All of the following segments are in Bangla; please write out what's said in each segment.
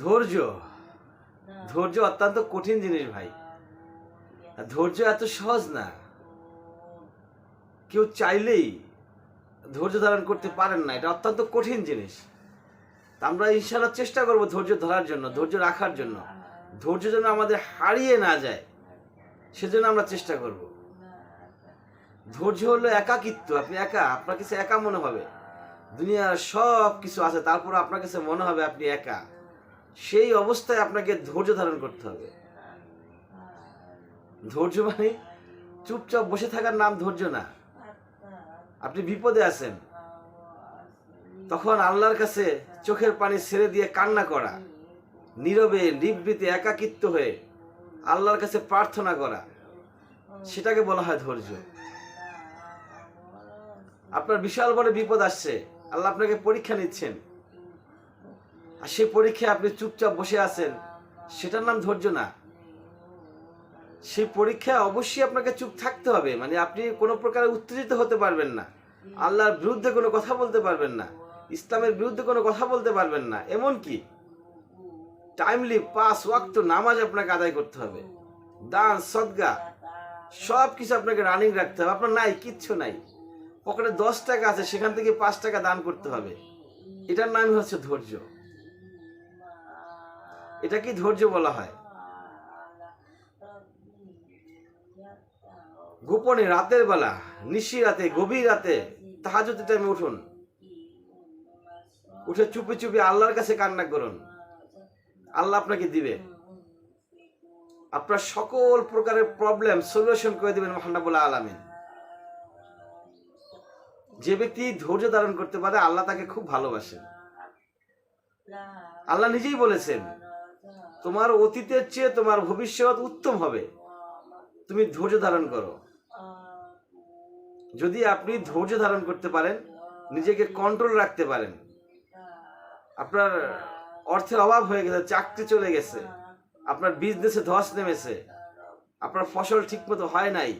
ধৈর্য। ধৈর্য অত্যন্ত কঠিন জিনিস ভাই। ধৈর্য এত সহজ না। কেউ চাইলেই ধৈর্য ধারণ করতে পারেন না এটা অত্যন্ত কঠিন জিনিস। তা আমরা ইনশাল্লাহ চেষ্টা করব ধৈর্য ধরার জন্য ধৈর্য রাখার জন্য। ধৈর্য যেন আমাদের হারিয়ে না যায় সেজন্য আমরা চেষ্টা করব। ধৈর্য হলো একাকিত্ব আপনি একা আপনার কাছে একা মনে হবে। দুনিয়ার সব কিছু আছে তারপর আপনার কাছে মনে হবে আপনি একা। সেই অবস্থায় আপনাকে ধৈর্য ধারণ করতে হবে। ধৈর্য মানে চুপচাপ বসে থাকার নাম ধৈর্য না। আপনি বিপদে আছেন। তখন আল্লাহর কাছে চোখের পানি ছেড়ে দিয়ে কান্না করা, নীরবে, নিবৃতে, একাকিত্ব হয়ে আল্লাহর কাছে প্রার্থনা করা, সেটাকে বলা হয় ধৈর্য। আপনার বিশাল বড় বিপদ আসছে। আল্লাহ আপনাকে পরীক্ষা নিচ্ছেন। সেই পরীক্ষায় আপনি চুপচাপ বসে আছেন, সেটার নাম ধৈর্য না। সেই পরীক্ষায় অবশ্যই আপনাকে চুপ থাকতে হবে মানে আপনি কোনো প্রকারে উত্তেজিত হতে পারবেন না। আল্লাহর বিরুদ্ধে কোনো কথা বলতে পারবেন না, ইসলামের বিরুদ্ধে কোনো কথা বলতে পারবেন না এমন কি টাইমলি পাঁচ ওয়াক্ত নামাজ আপনাকে আদায় করতে হবে। দান, সদগা সব কিছু আপনাকে রানিং রাখতে হবে, আপনার নাই, কিচ্ছু নাই। পকেটে দশ টাকা আছে, সেখান থেকে পাঁচ টাকা দান করতে হবে। এটার নামই হচ্ছে ধৈর্য। এটা কি ধৈর্য বলা হয়? গোপনে রাতের বেলা, নিশি রাতে, গভীর রাতে তাহাজতে টাইমে উঠুন। উঠে চুপি চুপি আল্লাহর কাছে কান্না করুন। আল্লাহ আপনাকে দিবে। আপনার সকল প্রকারের প্রবলেম সলিউশন করে দিবেন মহানাবুল্লাহ আলামিন। যে ব্যক্তি ধৈর্য ধারণ করতে পারে, আল্লাহ তাকে খুব ভালোবাসেন। আল্লাহ নিজেই বলেছেন তোমার অতীতের চেয়ে তোমার ভবিষ্যৎ উত্তম হবে। তুমি ধৈর্য ধারণ করো। যদি আপনি ধৈর্য ধারণ করতে পারেন, নিজেকে কন্ট্রোল রাখতে পারেন, আপনার অর্থের অভাব হয়ে গেছে চাকরি চলে গেছে, আপনার বিজনেসে ধস নেমেছে, আপনার ফসল ঠিকমতো হয় নাই,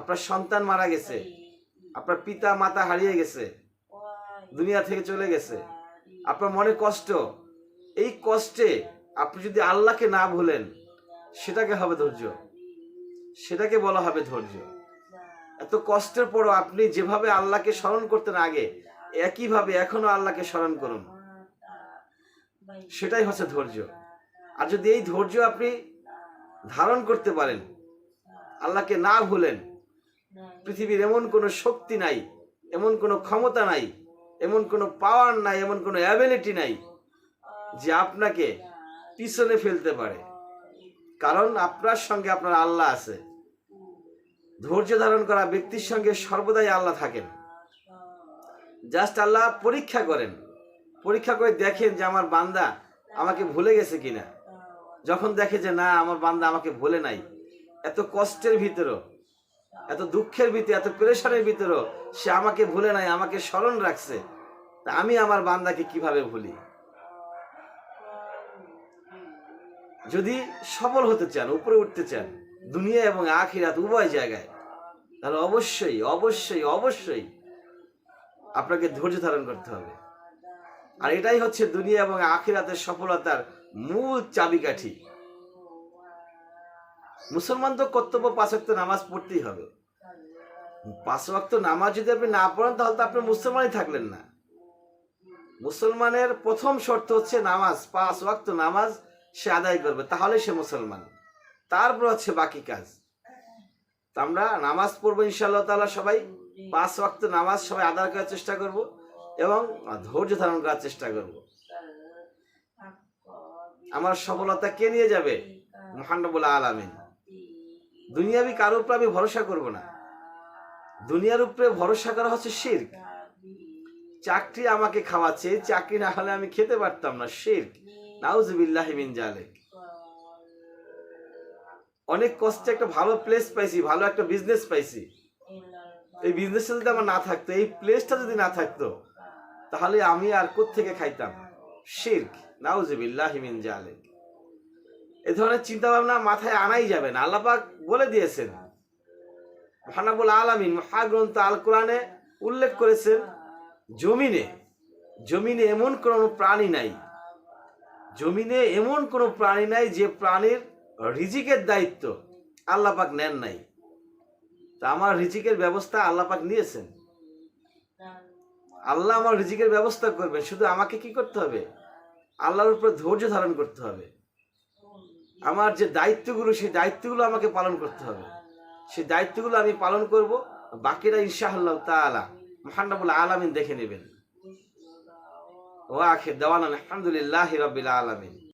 আপনার সন্তান মারা গেছে, আপনার পিতা, মাতা হারিয়ে গেছে, দুনিয়া থেকে চলে গেছে, আপনার মনে কষ্ট, এই কষ্টে আপনি যদি আল্লাহকে না ভুলেন, সেটাকে হবে ধৈর্য। সেটাকে বলা হবে ধৈর্য। এত কষ্টের পরও আপনি যেভাবে আল্লাহকে স্মরণ করতেন আগে, একইভাবে এখনও আল্লাহকে স্মরণ করুন। সেটাই হচ্ছে ধৈর্য। আর যদি এই ধৈর্য আপনি ধারণ করতে পারেন, আল্লাহকে না ভুলেন, পৃথিবীর এমন কোনো শক্তি নাই, এমন কোনো ক্ষমতা নাই, এমন কোনো পাওয়ার নাই, এমন কোনো অ্যাবিলিটি নাই যে আপনাকে পিছনে ফেলতে পারে। কারণ আপনার সঙ্গে আপনার আল্লাহ আছে। ধৈর্য ধারণ করা ব্যক্তির সঙ্গে সর্বদাই আল্লাহ থাকেন। জাস্ট আল্লাহ পরীক্ষা করেন। পরীক্ষা করে দেখেন যে আমার বান্দা আমাকে ভুলে গেছে কিনা। যখন দেখে যে না, আমার বান্দা আমাকে ভুলে নাই। এত কষ্টের ভিতরও, এত দুঃখের ভিতরে এত প্রেশারের ভিতরও সে আমাকে ভুলে নাই, আমাকে স্মরণ রাখছে। তা আমি আমার বান্দাকে কীভাবে ভুলি? যদি সফল হতে চান, উপরে উঠতে চান, দুনিয়া এবং আখিরাত উভয় জায়গায়, তাহলে অবশ্যই অবশ্যই অবশ্যই আপনাকে ধৈর্য ধারণ করতে হবে। আর এটাই হচ্ছে দুনিয়া এবং আখিরাতের সফলতার মূল চাবিকাঠি। মুসলমান তো কর্তব্য পাঁচ ওয়াক্ত নামাজ পড়তেই হবে। পাঁচ ওয়াক্ত নামাজ যদি আপনি না পড়েন, তাহলে তো আপনি মুসলমানই থাকলেন না। মুসলমানের প্রথম শর্ত হচ্ছে নামাজ, পাঁচ ওয়াক্ত নামাজ সে আদায় করবে, তাহলে সে মুসলমান। তারপর হচ্ছে বাকি কাজ। আমরা নামাজ পড়ব ইনশাআল্লাহ তাআলা সবাই। পাঁচ ওয়াক্ত নামাজ সবাই আদায় করার চেষ্টা করব এবং ধৈর্য ধারণ করার চেষ্টা করব। আমার সফলতা কে নিয়ে যাবে? মহানবুল আলামিন। দুনিয়াবি কারোর উপরে আমি ভরসা করব না। দুনিয়ার উপরে ভরসা করা হচ্ছে শির্ক। চাকরি আমাকে খাওয়াচ্ছে, চাকরি না হলে আমি খেতে পারতাম না, শির্ক। জালেক অনেক কষ্টে একটা ভালো প্লেস পাইছি, ভালো একটা বিজনেস পাইছি। এই বিজনেস যদি আমার না থাকতো, এই প্লেসটা যদি না থাকতো, তাহলে আমি আর থেকে খাইতাম? শির্ক, নাউজুবিল্লাহ মিন জালেক এ ধরনের চিন্তা ভাবনা মাথায় আনাই যাবে না। আল্লাপাক বলে দিয়েছেন। মহানাবুল আলামিন মহাগ্রন্থ আল কোরআনে উল্লেখ করেছেন, জমিনে জমিনে এমন কোনো প্রাণী নাই। জমিনে এমন কোনো প্রাণী নাই যে প্রাণীর রিজিকের দায়িত্ব আল্লাহ পাক নেন নাই। তা আমার রিজিকের ব্যবস্থা আল্লাহ পাক নিয়েছেন। আল্লাহ আমার রিজিকের ব্যবস্থা করবে শুধু আমাকে কি করতে হবে? আল্লাহর উপর ধৈর্য ধারণ করতে হবে। আমার যে দায়িত্বগুলো, সেই দায়িত্বগুলো আমাকে পালন করতে হবে। সেই দায়িত্বগুলো আমি পালন করব। বাকিরা ইনশাআল্লাহ তাআলা মহানবুল আলামিন দেখে নেবেন। ওয়া আখির দাওয়ানা আলহামদুলিল্লাহি রাব্বিল আলামিন